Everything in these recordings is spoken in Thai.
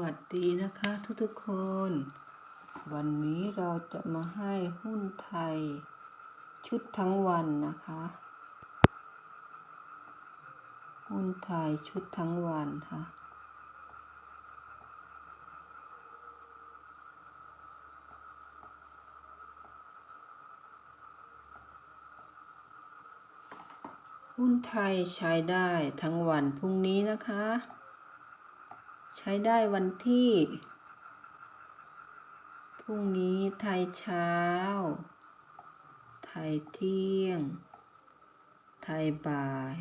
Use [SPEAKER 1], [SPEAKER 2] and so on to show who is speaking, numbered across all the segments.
[SPEAKER 1] วัสดีนะคะทุกๆคน วันนี้เราจะมาให้หุ้นไทย ชุดทั้งวันนะคะ หุ้นไทยชุดทั้งวันค่ะ หุ้นไทยใช้ได้ทั้งวันพรุ่งนี้นะคะ ใช้ได้วันที่ พรุ่งนี้ไทยเช้า ไทยเที่ยง ไทยบ่าย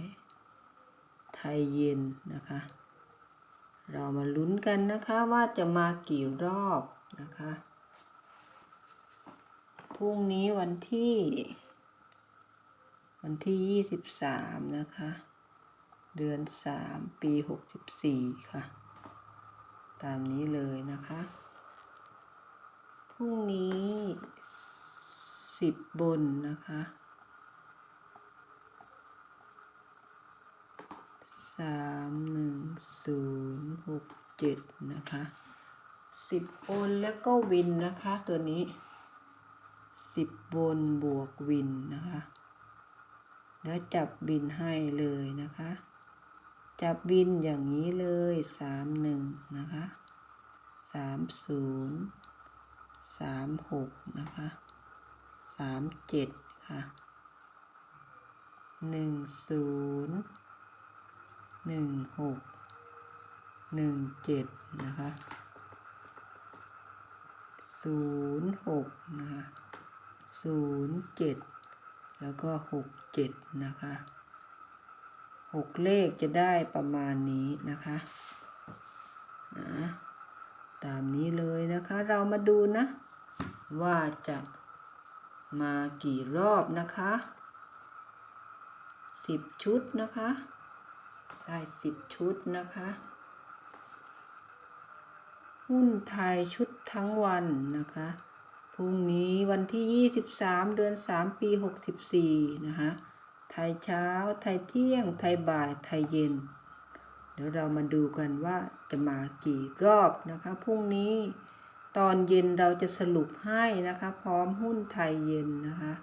[SPEAKER 1] ไทยเย็นนะคะ เรามาลุ้นกันนะคะว่าจะมากี่รอบนะคะ พรุ่งนี้วันที่ วันที่ยี่สิบสามนะคะ เดือนสามปีหกสิบสี่ค่ะ ตามนี้เลยนะคะ พรุ่งนี้สิบนนะคะสามหนึ่งศูนย์หกเจ็ดนะคะสิบนแล้วก็วินนะคะตัวนี้สิบบนบวกวินนะคะ แล้วจับบินให้เลยนะคะ จับบินอย่างนี้เลยสามหนึ่งนะคะสามศูนย์สามหกนะคะสามเจ็ดค่ะหนึ่งศูนย์หนึ่งหกหนึ่งเจ็ดนะคะศูนย์หกนะคะศูนย์เจ็ดแล้วก็หกเจ็ดนะคะ หกเลขจะได้ประมาณนี้นะคะนะตามนี้เลยนะคะเรามาดูนะ ว่าจะมากี่รอบนะคะสิบชุดนะคะ ได้สิบชุดนะคะ หุ้นไทยชุดทั้งวันนะคะพรุ่งนี้วันที่ 23 เดือน 3 ปี 64 นะคะ ไทยเช้า ไทยเที่ยง ไทยบ่าย ไทยเย็น เดี๋ยวเรามาดูกันว่าจะมากี่รอบนะคะ พรุ่งนี้ตอนเย็นเราจะสรุปให้นะคะ พร้อมหุ้นไทยเย็นนะคะ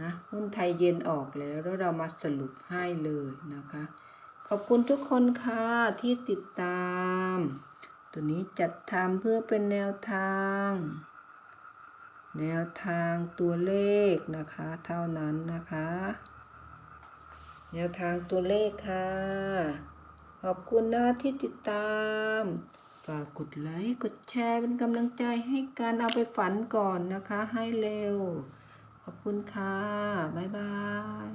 [SPEAKER 1] นะหุ้นไทยเย็นออกแล้วแล้วเรามาสรุปให้เลยนะคะ ขอบคุณทุกคนค่ะที่ติดตาม ตัวนี้จัดทำเพื่อเป็นแนวทาง แนวทางตัวเลขนะคะ เท่านั้นนะคะ แนวทางตัวเลขค่ะ ขอบคุณนะที่ติดตาม ฝากกดไลค์กดแชร์เป็นกำลังใจให้กันเอาไปฝันก่อนนะคะ ให้เร็ว ขอบคุณค่ะ บ๊ายบาย